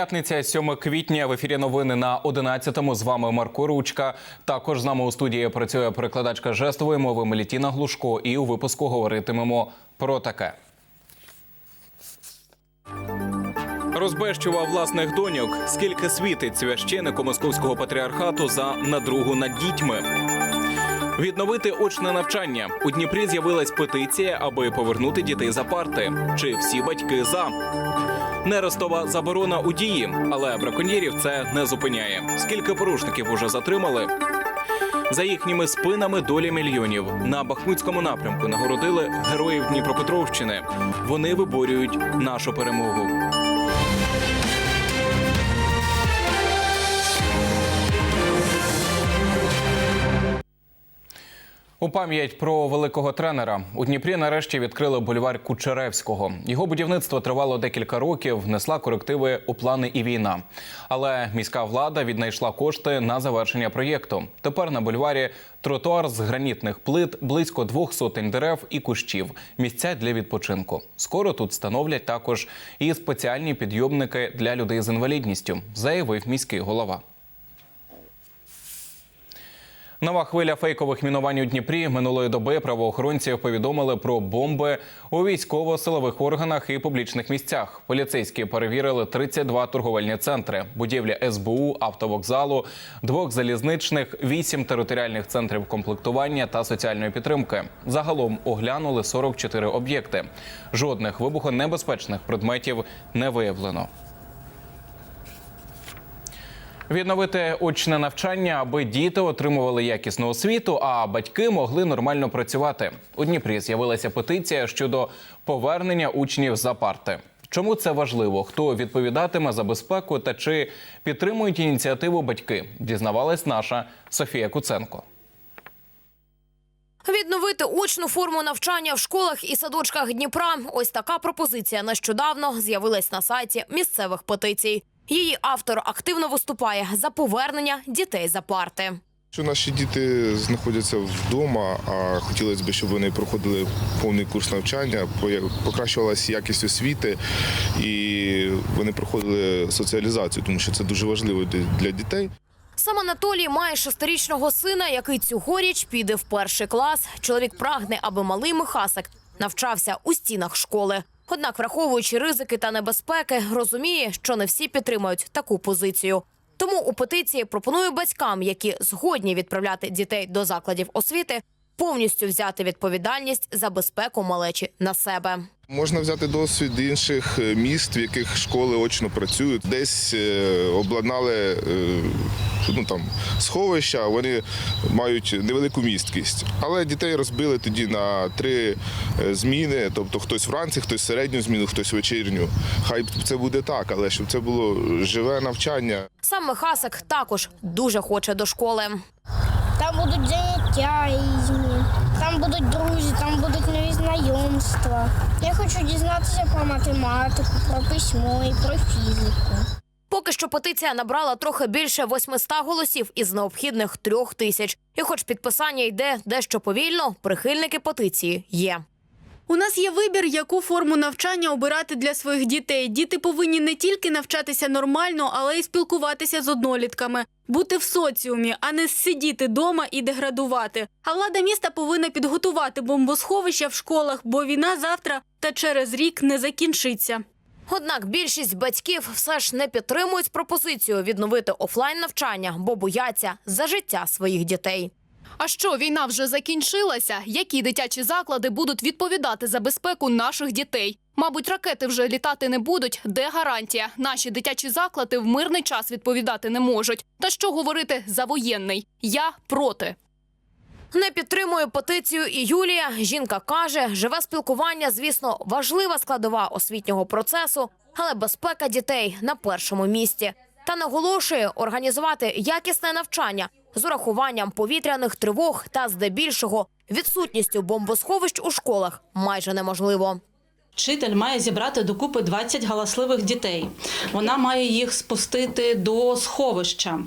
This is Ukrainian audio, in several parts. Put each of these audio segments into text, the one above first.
П'ятниця, 7 квітня. В ефірі новини на 11-му. З вами Марко Ручка. Також з нами у студії працює перекладачка жестової мови Мелітіна Глушко. І у випуску говоритимемо про таке. Розбещував власних доньок. Скільки світить священику московського патріархату за надругу над дітьми. Відновити очне навчання у Дніпрі з'явилась петиція, аби повернути дітей за парти. Чи всі батьки за? Нерестова заборона у дії, але браконьєрів це не зупиняє. Скільки порушників уже затримали? За їхніми спинами доля мільйонів на Бахмутському напрямку нагородили героїв Дніпропетровщини. Вони виборюють нашу перемогу. У пам'ять про великого тренера у Дніпрі нарешті відкрили бульвар Кучеревського. Його будівництво тривало декілька років, внесла корективи у плани і війна. Але міська влада віднайшла кошти на завершення проєкту. Тепер на бульварі тротуар з гранітних плит, близько двох сотень дерев і кущів. Місця для відпочинку. Скоро тут встановлять також і спеціальні підйомники для людей з інвалідністю, заявив міський голова. Нова хвиля фейкових мінувань у Дніпрі минулої доби правоохоронці повідомили про бомби у військово-силових органах і публічних місцях. Поліцейські перевірили 32 торговельні центри, будівлі СБУ, автовокзалу, двох залізничних, вісім територіальних центрів комплектування та соціальної підтримки. Загалом оглянули 44 об'єкти. Жодних вибухонебезпечних предметів не виявлено. Відновити очне навчання, аби діти отримували якісну освіту, а батьки могли нормально працювати. У Дніпрі з'явилася петиція щодо повернення учнів за парти. Чому це важливо? Хто відповідатиме за безпеку та чи підтримують ініціативу батьки? Дізнавалась наша Софія Куценко. Відновити очну форму навчання в школах і садочках Дніпра. Ось така пропозиція нещодавно з'явилась на сайті місцевих петицій. Її автор активно виступає за повернення дітей за парти. Що наші діти знаходяться вдома, а хотілося б, щоб вони проходили повний курс навчання, покращувалася якість освіти і вони проходили соціалізацію, тому що це дуже важливо для- дітей. Сам Анатолій має шестирічного сина, який цьогоріч піде в перший клас. Чоловік прагне, аби малий Михасик навчався у стінах школи. Однак, враховуючи ризики та небезпеки, розуміє, що не всі підтримують таку позицію. Тому у петиції пропоную батькам, які згодні відправляти дітей до закладів освіти, повністю взяти відповідальність за безпеку малечі на себе. Можна взяти досвід інших е, міст, в яких школи очно працюють. Десь е, обладнали е, ну, там, сховища, вони мають невелику місткість. Але дітей розбили тоді на три зміни, тобто хтось вранці, хтось середню зміну, хтось вечірню. Хай це буде так, але щоб це було живе навчання. Сам Михасик також дуже хоче до школи. Там будуть заняття різні, там будуть друзі, там будуть нові знайомства. Я хочу дізнатися про математику, про письмо і про фізику. Поки що петиція набрала трохи більше 800 голосів із необхідних трьох тисяч. І хоч підписання йде дещо повільно, прихильники петиції є. У нас є вибір, яку форму навчання обирати для своїх дітей. Діти повинні не тільки навчатися нормально, але й спілкуватися з однолітками, бути в соціумі, а не сидіти дома і деградувати. А влада міста повинна підготувати бомбосховища в школах, бо війна завтра та через рік не закінчиться. Однак більшість батьків все ж не підтримують пропозицію відновити офлайн навчання, бо бояться за життя своїх дітей. А що війна вже закінчилася? Які дитячі заклади будуть відповідати за безпеку наших дітей? Мабуть, ракети вже літати не будуть. Де гарантія? Наші дитячі заклади в мирний час відповідати не можуть. Та що говорити за воєнний? Я проти. Не підтримує петицію і Юлія. Жінка каже, живе спілкування, звісно, важлива складова освітнього процесу, але безпека дітей на першому місці. Та наголошує організувати якісне навчання з урахуванням повітряних тривог та здебільшого відсутністю бомбосховищ у школах майже неможливо. Вчитель має зібрати докупи 20 галасливих дітей. Вона має їх спустити до сховища.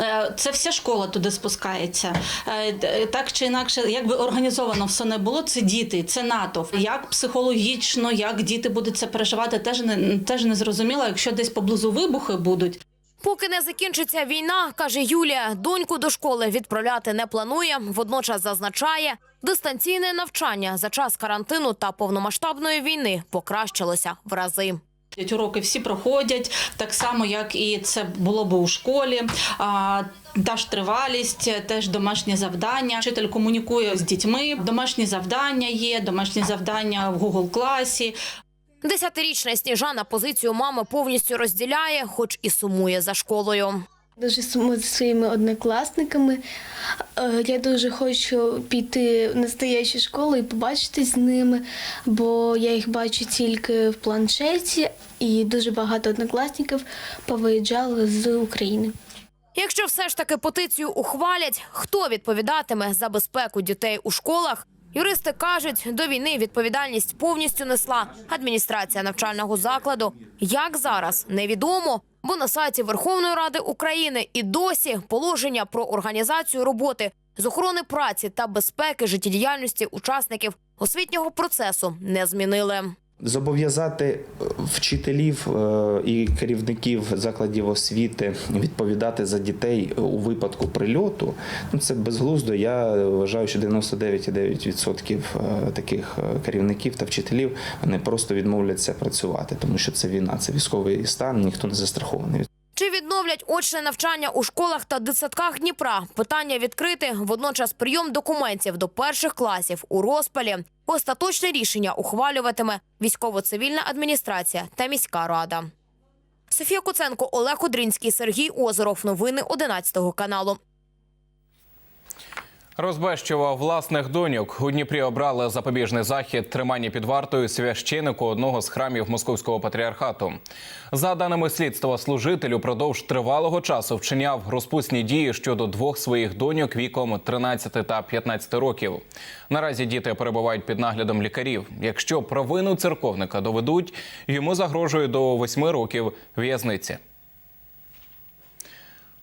Е, Це вся школа туди спускається. Е, Так чи інакше, як би організовано все не було, це діти, це натовп. Як психологічно, як діти будуть це переживати, теж не теж не зрозуміло. Якщо десь поблизу вибухи будуть, Поки не закінчиться війна, каже Юлія, доньку до школи відправляти не планує. Водночас зазначає, дистанційне навчання за час карантину та повномасштабної війни покращилося в рази. Уроки всі проходять так само, як і це було би у школі. Та ж тривалість, теж домашні завдання. Вчитель комунікує з дітьми. Домашні завдання є, домашні завдання в Google класі. Десятирічна Сніжана позицію мами повністю розділяє, хоч і сумує за школою. Дуже сумую за своїми однокласниками. Е, Я дуже хочу піти в настоящу школу і побачитись з ними, бо я їх бачу тільки в планшеті, і дуже багато однокласників повиїжджали з України. Якщо все ж таки петицію ухвалять, хто відповідатиме за безпеку дітей у школах? Юристи кажуть, до війни відповідальність повністю несла адміністрація навчального закладу. Як зараз невідомо, бо на сайті Верховної Ради України і досі положення про організацію роботи з охорони праці та безпеки життєдіяльності учасників освітнього процесу не змінили. Зобов'язати е, вчителів е, і керівників закладів освіти відповідати за дітей у випадку прильоту. Ну це безглуздо. Я вважаю, що 99,9% е, таких е, керівників та вчителів вони просто відмовляться працювати, тому що це війна, це військовий стан, ніхто не застрахований. Чи відновлять очне навчання у школах та дитсадках Дніпра? Питання відкрите. Водночас прийом документів до перших класів у розпалі. Остаточне рішення ухвалюватиме військово-цивільна адміністрація та міська рада. Софія Куценко, Олег Одрінський, Сергій Озеров. Новини 11 каналу. Розбещував власних доньок. У Дніпрі обрали запобіжний захід тримання під вартою священику одного з храмів московського патріархату. За даними слідства, служитель упродовж тривалого часу вчиняв розпусні дії щодо двох своїх доньок віком 13 та 15 років. Наразі діти перебувають під наглядом лікарів. Якщо провину церковника доведуть, йому загрожує до 8 років в'язниці.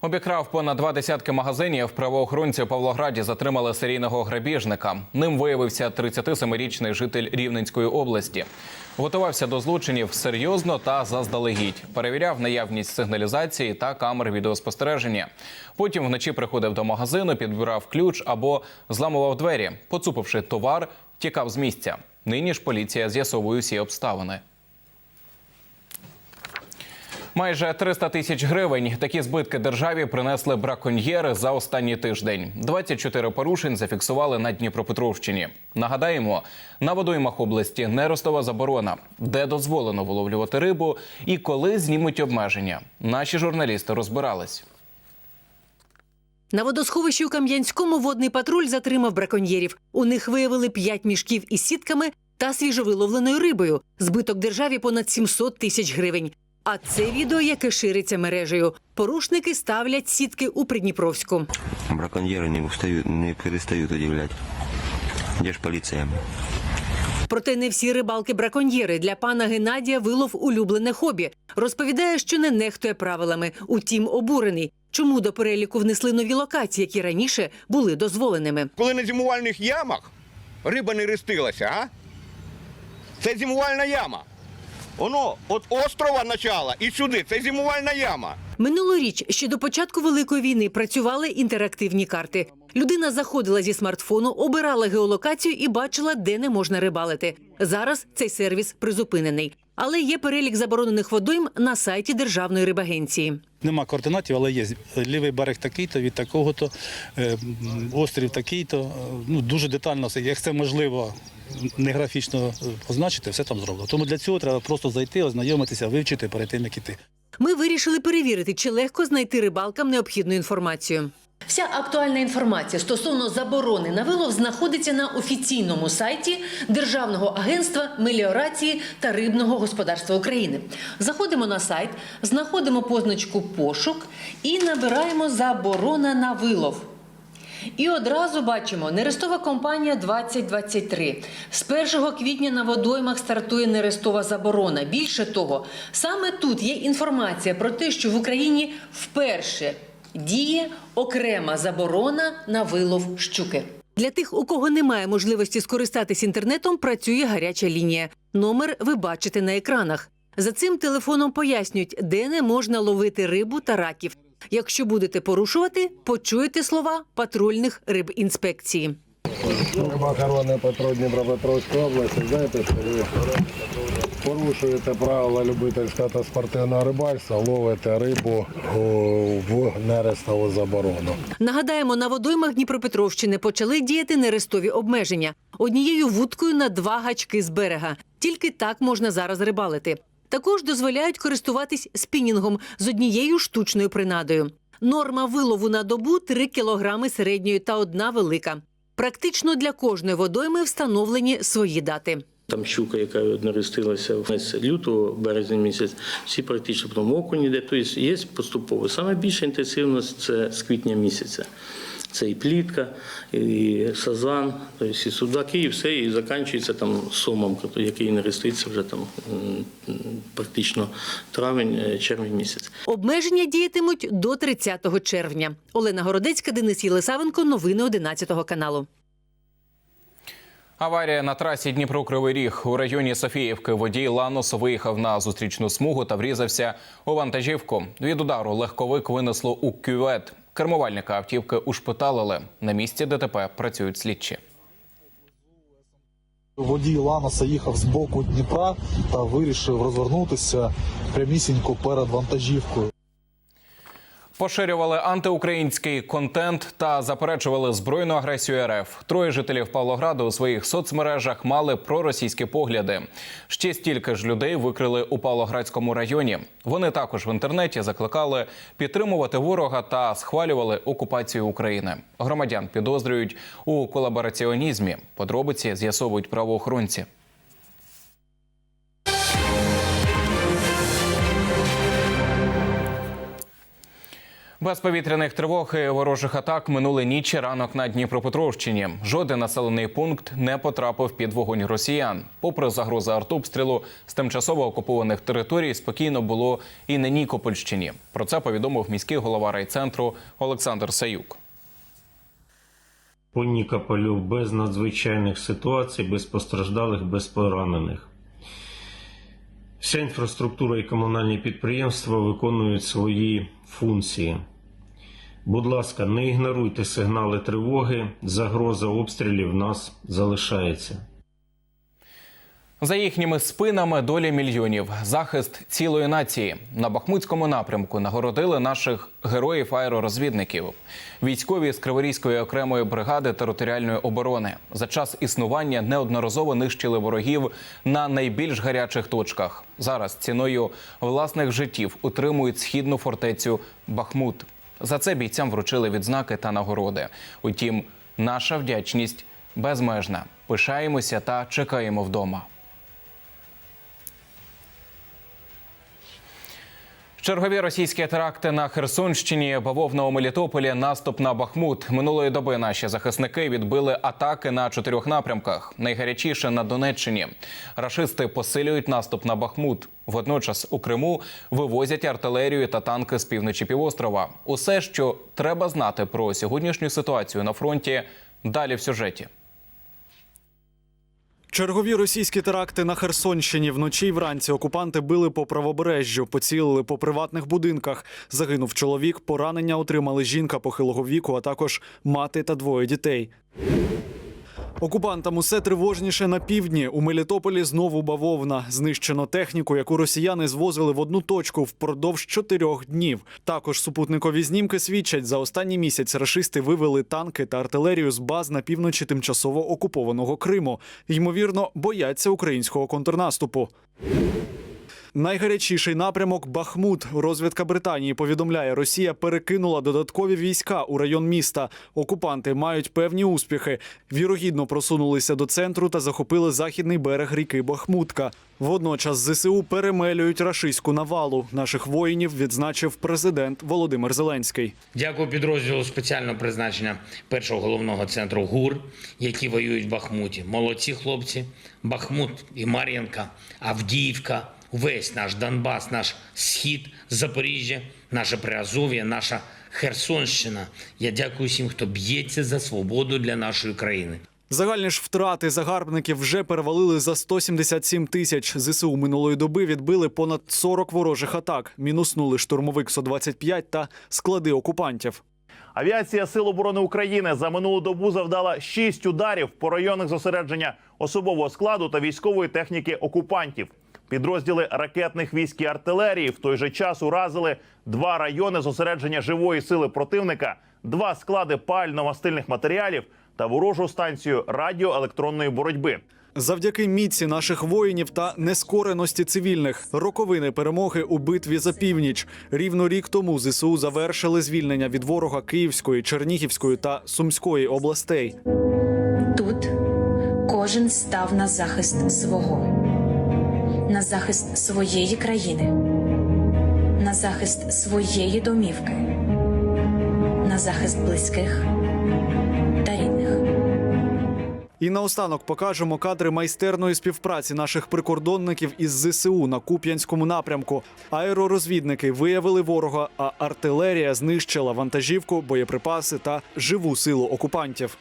Обікрав понад два десятки магазинів. Правоохоронці у Павлограді затримали серійного грабіжника. Ним виявився 37-річний житель Рівненської області. Готувався до злочинів серйозно та заздалегідь. Перевіряв наявність сигналізації та камер відеоспостереження. Потім вночі приходив до магазину, підбирав ключ або зламував двері. Поцупивши товар, тікав з місця. Нині ж поліція з'ясовує всі обставини. Майже 300 тисяч гривень. Такі збитки державі принесли браконьєри за останній тиждень. 24 порушень зафіксували на Дніпропетровщині. Нагадаємо, на водоймах області неростова заборона, де дозволено виловлювати рибу і коли знімуть обмеження. Наші журналісти розбирались. На водосховищі у Кам'янському водний патруль затримав браконьєрів. У них виявили п'ять мішків із сітками та свіжовиловленою рибою. Збиток державі понад 700 тисяч гривень. А це відео, яке шириться мережею. Порушники ставлять сітки у Придніпровську. Браконьєри не встають, не перестають удивляти. Де ж поліція? Проте не всі рибалки-браконьєри. Для пана Геннадія вилов улюблене хобі. Розповідає, що не нехтує правилами. Утім, обурений. Чому до переліку внесли нові локації, які раніше були дозволеними? Коли на зимувальних ямах риба не рестилася, а? Це зимувальна яма. Воно від острова начала і сюди. Це зимувальна яма. Минулоріч ще до початку великої війни працювали інтерактивні карти. Людина заходила зі смартфону, обирала геолокацію і бачила, де не можна рибалити. Зараз цей сервіс призупинений, але є перелік заборонених водойм на сайті Державної рибагенції. Нема координатів, але є лівий берег такий-то, від такого-то, е, острів такий-то. Ну, дуже детально все. Як це можливо не графічно позначити, все там зроблено. Тому для цього треба просто зайти, ознайомитися, вивчити перед тим, як іти. Ми вирішили перевірити, чи легко знайти рибалкам необхідну інформацію. Вся актуальна інформація стосовно заборони на вилов знаходиться на офіційному сайті Державного агентства меліорації та рибного господарства України. Заходимо на сайт, знаходимо позначку пошук і набираємо заборона на вилов. І одразу бачимо нерестова компанія 2023. З 1 квітня на водоймах стартує нерестова заборона. Більше того, саме тут є інформація про те, що в Україні вперше Діє окрема заборона на вилов щуки. Для тих, у кого немає можливості скористатись інтернетом, працює гаряча лінія. Номер ви бачите на екранах. За цим телефоном пояснюють, де не можна ловити рибу та раків. Якщо будете порушувати, почуєте слова патрульних рибінспекції. Рибоохоронний патруль Дніпропетровської області. Знаєте, що ви порушуєте правила любительського та спортивного рибальства, ловите рибу в нерестову заборону. Нагадаємо, на водоймах Дніпропетровщини почали діяти нерестові обмеження однією вудкою на два гачки з берега. Тільки так можна зараз рибалити. Також дозволяють користуватись спінінгом з однією штучною принадою. Норма вилову на добу 3 кілограми середньої та одна велика. Практично для кожної водойми встановлені свої дати. Там щука, яка наростилася з лютого, березня місяць, всі практично потім окунь йде. Тобто є поступово. Саме більша інтенсивність це з квітня місяця. Це і плітка, і сазан, тобто і судаки, і все, і закінчується там сомом, який нереститься вже там практично травень, е, червень місяць. Обмеження діятимуть до 30 червня. Олена Городецька, Денис Єлисавенко. Новини 11 каналу. Аварія на трасі Дніпро-Кривий Ріг у районі Софіївки. Водій Ланос виїхав на зустрічну смугу та врізався у вантажівку. Від удару легковик винесло у кювет. Кермувальника автівки ушпиталили. На місці ДТП працюють слідчі. Водій Ланоса їхав з боку Дніпра та вирішив розвернутися прямісінько перед вантажівкою. Поширювали антиукраїнський контент та заперечували збройну агресію РФ. Троє жителів Павлограду у своїх соцмережах мали проросійські погляди. Ще стільки ж людей викрили у Павлоградському районі. Вони також в інтернеті закликали підтримувати ворога та схвалювали окупацію України. Громадян підозрюють у колабораціонізмі. Подробиці з'ясовують правоохоронці. Без повітряних тривог і ворожих атак минули ніч і ранок на Дніпропетровщині. Жоден населений пункт не потрапив під вогонь росіян. Попри загрози артобстрілу з тимчасово окупованих територій, спокійно було і на Нікопольщині. Про це повідомив міський голова райцентру Олександр Саюк. По Нікополю без надзвичайних ситуацій, без постраждалих, без поранених. Вся інфраструктура і комунальні підприємства виконують свої функції. Будь ласка, не ігноруйте сигнали тривоги. Загроза обстрілів нас залишається. За їхніми спинами долі мільйонів, захист цілої нації на Бахмутському напрямку нагородили наших героїв аеророзвідників. Військові з Криворізької окремої бригади територіальної оборони за час існування неодноразово нищили ворогів на найбільш гарячих точках. Зараз ціною власних життів утримують східну фортецю Бахмут. За це бійцям вручили відзнаки та нагороди. Утім, наша вдячність безмежна. Пишаємося та чекаємо вдома. Чергові російські теракти на Херсонщині, бавовна у Мелітополі, наступ на Бахмут. Минулої доби наші захисники відбили атаки на чотирьох напрямках. Найгарячіше на Донеччині. Рашисти посилюють наступ на Бахмут. Водночас у Криму вивозять артилерію та танки з півночі півострова. Усе, що треба знати про сьогоднішню ситуацію на фронті, далі в сюжеті. Чергові російські теракти на Херсонщині вночі й вранці окупанти били по правобережжю, поцілили по приватних будинках. Загинув чоловік, поранення отримали жінка похилого віку, а також мати та двоє дітей. Окупантам усе тривожніше на півдні. У Мелітополі знову бавовна. Знищено техніку, яку росіяни звозили в одну точку впродовж чотирьох днів. Також супутникові знімки свідчать, за останній місяць рашисти вивели танки та артилерію з баз на півночі тимчасово окупованого Криму. Ймовірно, бояться українського контрнаступу. Найгарячіший напрямок Бахмут. Розвідка Британії повідомляє, Росія перекинула додаткові війська у район міста. Окупанти мають певні успіхи. Вірогідно просунулися до центру та захопили західний берег ріки Бахмутка. Водночас ЗСУ перемелюють рашистську навалу. Наших воїнів відзначив президент Володимир Зеленський. Дякую підрозділу спеціального призначення першого головного центру ГУР, які воюють в Бахмуті. Молодці хлопці, Бахмут і Мар'їнка, Авдіївка, весь наш Донбас, наш схід, Запоріжжя, наше Приазов'я, наша Херсонщина. Я дякую всім, хто б'ється за свободу для нашої країни. Загальні ж втрати загарбників вже перевалили за 177 тисяч. ЗСУ минулої доби відбили понад 40 ворожих атак. Мінуснули штурмовик Су-25 та склади окупантів. Авіація Сил оборони України за минулу добу завдала шість ударів по районах зосередження особового складу та військової техніки окупантів. Підрозділи ракетних військ і артилерії в той же час уразили два райони зосередження живої сили противника, два склади пально-мастильних матеріалів та ворожу станцію радіоелектронної боротьби. Завдяки міці наших воїнів та нескореності цивільних роковини перемоги у битві за північ. Рівно рік тому ЗСУ завершили звільнення від ворога Київської, Чернігівської та Сумської областей. Тут кожен став на захист свого, на захист своєї країни, на захист своєї домівки, на захист близьких та рідних. І наостанок покажемо кадри майстерної співпраці наших прикордонників із ЗСУ на Куп'янському напрямку. Аеророзвідники виявили ворога, а артилерія знищила вантажівку, боєприпаси та живу силу окупантів.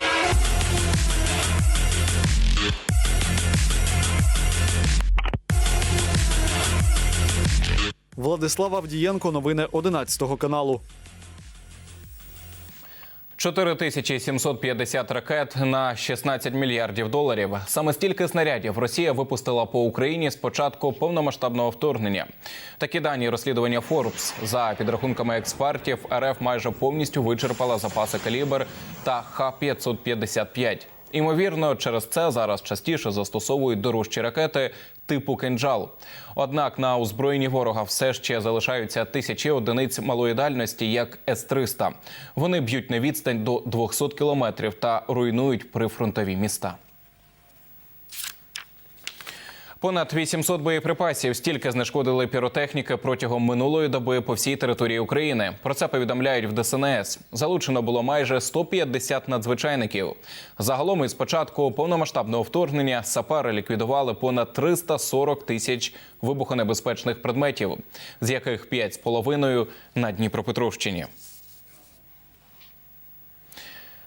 Владислав Авдієнко, новини 11 каналу. 4750 ракет на 16 мільярдів доларів. Саме стільки снарядів Росія випустила по Україні з початку повномасштабного вторгнення. Такі дані розслідування Forbes. за підрахунками експертів, РФ майже повністю вичерпала запаси калібр та Х-555. Імовірно, через це зараз частіше застосовують дорожчі ракети типу «Кинджал». Однак на озброєнні ворога все ще залишаються тисячі одиниць малої дальності, як С-300. Вони б'ють на відстань до 200 кілометрів та руйнують прифронтові міста. Понад 800 боєприпасів стільки знешкодили піротехніки протягом минулої доби по всій території України. Про це повідомляють в ДСНС. Залучено було майже 150 надзвичайників. Загалом із початку повномасштабного вторгнення сапари ліквідували понад 340 тисяч вибухонебезпечних предметів, з яких 5,5 на Дніпропетровщині.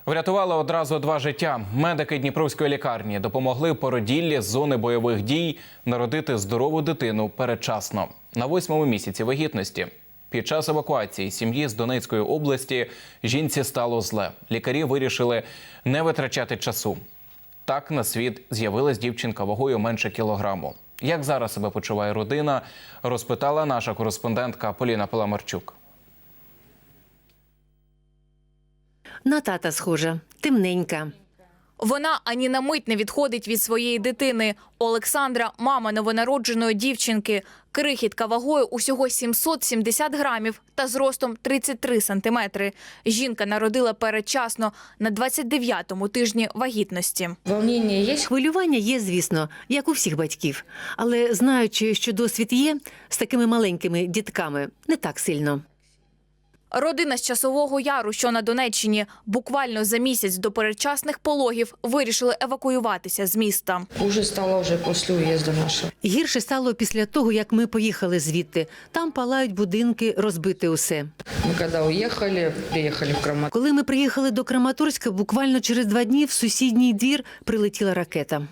Врятували одразу два життя. Медики Дніпровської лікарні допомогли породіллі з зони бойових дій народити здорову дитину передчасно на восьмому місяці вагітності. Під час евакуації сім'ї з Донецької області жінці стало зле. Лікарі вирішили не витрачати часу. Так на світ з'явилась дівчинка вагою менше кілограму. Як зараз себе почуває родина, розпитала наша кореспондентка Поліна Паламарчук. На тата схожа, темненька. Вона ані на мить не відходить від своєї дитини. Олександра, мама новонародженої дівчинки. Крихітка вагою усього 770 грамів та зростом 33 сантиметри. Жінка народила передчасно на 29-му тижні вагітності. Волнення є? Хвилювання є, звісно, як у всіх батьків. Але знаючи, що досвід є, з такими маленькими дітками не так сильно. Родина з часового яру, що на Донеччині, буквально за місяць до передчасних пологів вирішили евакуюватися з міста. Уже стало вже після уїзду нашого. Гірше стало після того, як ми поїхали звідти. Там палають будинки, розбите усе. Мы когда уехали, приехали в Краматорск. Коли ми приїхали до Краматорська, буквально через два дні в сусідній двір прилетіла ракета.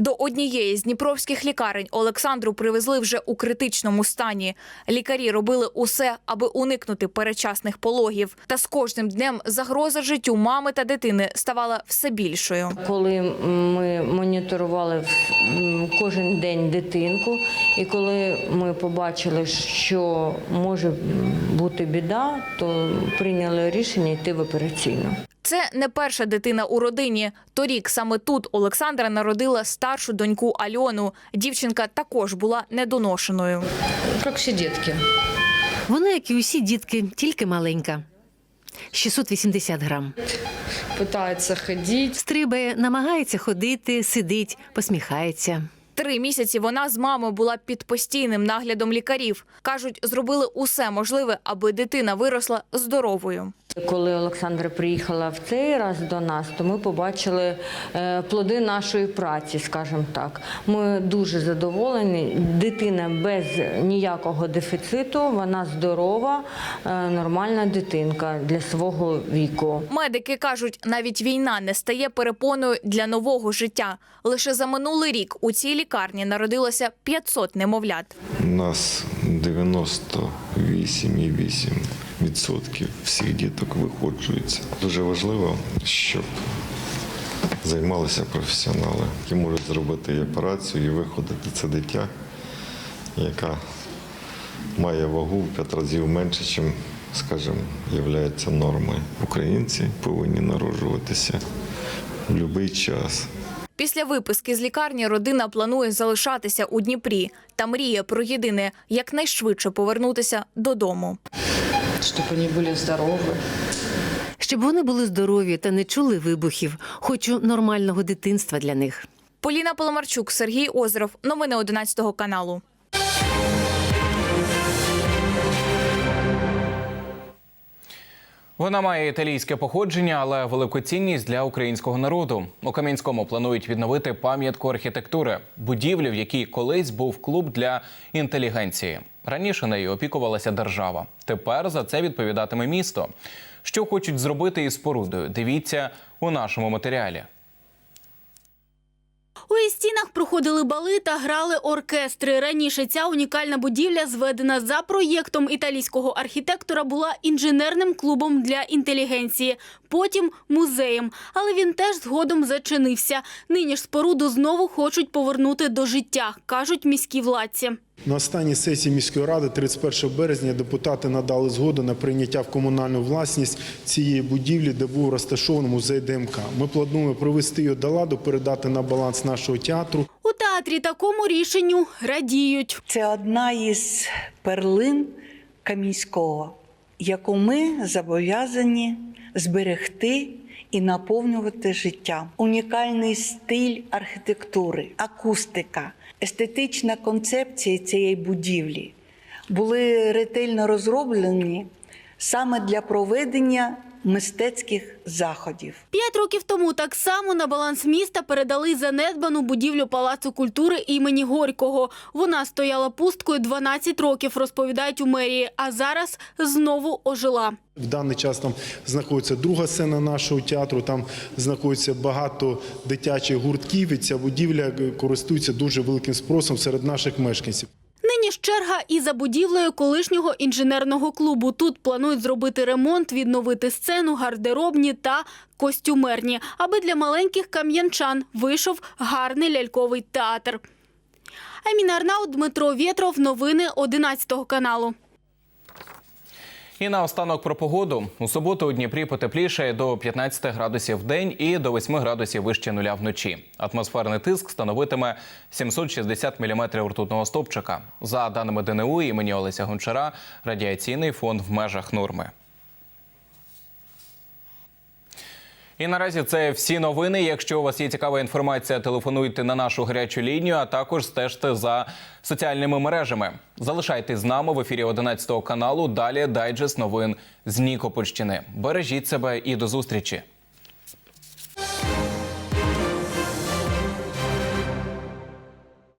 До однієї з дніпровських лікарень Олександру привезли вже у критичному стані. Лікарі робили усе, аби уникнути передчасних пологів. Та з кожним днем загроза життю мами та дитини ставала все більшою. Коли ми моніторували кожен день дитинку, і коли ми побачили, що може бути біда, то прийняли рішення йти в операційну. Це не перша дитина у родині. Торік саме тут Олександра народила старшу доньку Альону. Дівчинка також була недоношеною. Як всі дітки. Вона, як і усі дітки, тільки маленька. 680 грам. Питається ходити. Стрибає, намагається ходити, сидить, посміхається. Три місяці вона з мамою була під постійним наглядом лікарів. Кажуть, зробили усе можливе, аби дитина виросла здоровою. Коли Олександра приїхала в цей раз до нас, то ми побачили е, плоди нашої праці, скажімо так. Ми дуже задоволені. Дитина без ніякого дефіциту, вона здорова, е, нормальна дитинка для свого віку. Медики кажуть, навіть війна не стає перепоною для нового життя. Лише за минулий рік у цій лікарні народилося 500 немовлят. У нас 98,8% всіх діток виходжується. Дуже важливо, щоб займалися професіонали, які можуть зробити і операцію, і виходити це дитя, яка має вагу в 5 разів менше, ніж, скажімо, є нормою. Українці повинні народжуватися в будь-який час. Після виписки з лікарні родина планує залишатися у Дніпрі та мріє про єдине якнайшвидше повернутися додому. Щоб вони були здорові. Щоб вони були здорові та не чули вибухів. Хочу нормального дитинства для них. Поліна Поломарчук, Сергій Озеров. Новини 11 каналу. Вона має італійське походження, але велику цінність для українського народу. У Кам'янському планують відновити пам'ятку архітектури, будівлю, в якій колись був клуб для інтелігенції. Раніше нею опікувалася держава. Тепер за це відповідатиме місто. Що хочуть зробити із спорудою? Дивіться у нашому матеріалі. У її стінах проходили бали та грали оркестри. Раніше ця унікальна будівля, зведена за проєктом італійського архітектора, була інженерним клубом для інтелігенції, потім музеєм. Але він теж згодом зачинився. Нині ж споруду знову хочуть повернути до життя, кажуть міські владці. На останній сесії міської ради 31 березня депутати надали згоду на прийняття в комунальну власність цієї будівлі, де був розташований музей ДМК. Ми плануємо привести її до ладу, передати на баланс нашого театру. У театрі такому рішенню радіють. Це одна із перлин Камінського, яку ми зобов'язані зберегти і наповнювати життя. Унікальний стиль архітектури, акустика, естетична концепція цієї будівлі. Були ретельно розроблені саме для проведення мистецьких заходів. П'ять років тому так само на баланс міста передали занедбану будівлю Палацу культури імені Горького. Вона стояла пусткою 12 років, розповідають у мерії, а зараз знову ожила. В даний час там знаходиться друга сцена нашого театру. Там знаходиться багато дитячих гуртків. І ця будівля користується дуже великим спросом серед наших мешканців. Нині ж черга і за будівлею колишнього інженерного клубу. Тут планують зробити ремонт, відновити сцену, гардеробні та костюмерні, аби для маленьких кам'янчан вийшов гарний ляльковий театр. Аміна Арнау, Дмитро Вєтров. Новини 11 каналу. І наостанок про погоду. У суботу у Дніпрі потеплішає до 15 градусів в день і до 8 градусів вище нуля вночі. Атмосферний тиск становитиме 760 міліметрів ртутного стопчика. За даними ДНУ імені Олеся Гончара, радіаційний фон в межах норми. І наразі це всі новини. Якщо у вас є цікава інформація, телефонуйте на нашу гарячу лінію, а також стежте за соціальними мережами. Залишайтесь з нами в ефірі 11 каналу. Далі дайджест новин з Нікопольщини. Бережіть себе і до зустрічі.